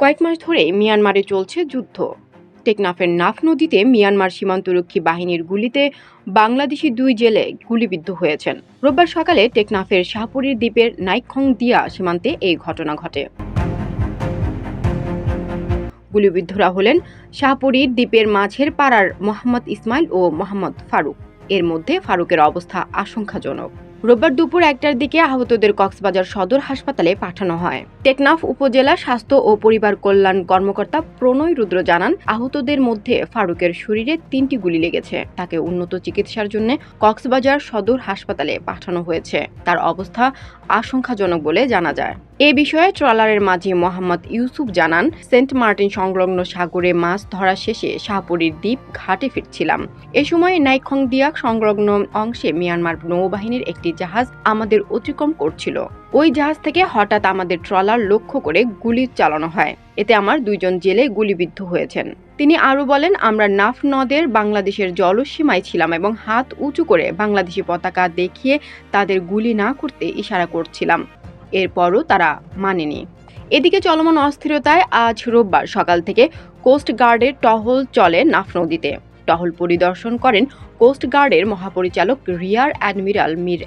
কয়েক মাস ধরে মিয়ানমারে চলছে যুদ্ধ। টেকনাফের নাফ নদীতে মিয়ানমার সীমান্তরক্ষী বাহিনীর গুলিতে বাংলাদেশি দুই জেলে গুলিবিদ্ধ হয়েছেন। রোববার সকালে টেকনাফের শাহপুরীর দ্বীপের নাইখং দিয়া সীমান্তে এই ঘটনা ঘটে। গুলিবিদ্ধরা হলেন শাহপুরীর দ্বীপের মাঝের পাড়ার মোহাম্মদ ইসমাইল ও মোহাম্মদ ফারুক। এর মধ্যে ফারুকের অবস্থা আশঙ্কাজনক। রোববার দুপুর একটার দিকে আহতদের কক্সবাজার সদর হাসপাতালে পাঠানো হয়। টেকনাফ উপজেলা স্বাস্থ্য ও পরিবার কল্যাণ কর্মকর্তা প্রণয় রুদ্র জানান, আহতদের মধ্যে ফারুকের শরীরে তিনটি গুলি লেগেছে। তাকে উন্নত চিকিৎসার জন্য কক্সবাজার সদর হাসপাতালে পাঠানো হয়েছে। তার অবস্থা আশঙ্কাজনক বলে জানা যায়। এ বিষয়ে ট্রলারের মাঝে মোহাম্মদ ইউসুফ জানান, সেন্ট মার্টিন সংলগ্ন সাগরে মাছ ধরা শেষে শাহপুরীর দ্বীপ ঘাটে ফিরছিলাম। এ সময় নাইখং দিয়াক সংলগ্ন অংশে মিয়ানমার নৌবাহিনীর একটি জাহাজ আমাদের অতিক্রম করছিল। ওই জাহাজ থেকে হঠাৎ আমাদের ট্রলার লক্ষ্য করে গুলি চালানো হয়। এতে আমার দুইজন জেলে গুলিবিদ্ধ হয়েছেন। তিনি আরও বলেন, আমরা নাফ নদের বাংলাদেশের জলসীমায় ছিলাম এবং হাত উঁচু করে বাংলাদেশি পতাকা দেখিয়ে তাদের গুলি না করতে ইশারা করছিলাম। এরপরও তারা মানেনি। এদিকে চলমান অস্থিরতায় আজ রোববার সকাল থেকে কোস্ট গার্ডের টহল চলে নাফ নদীতে। টহল পরিদর্শন করেন কোস্ট গার্ডের মহাপরিচালক রিয়ার অ্যাডমিরাল মীর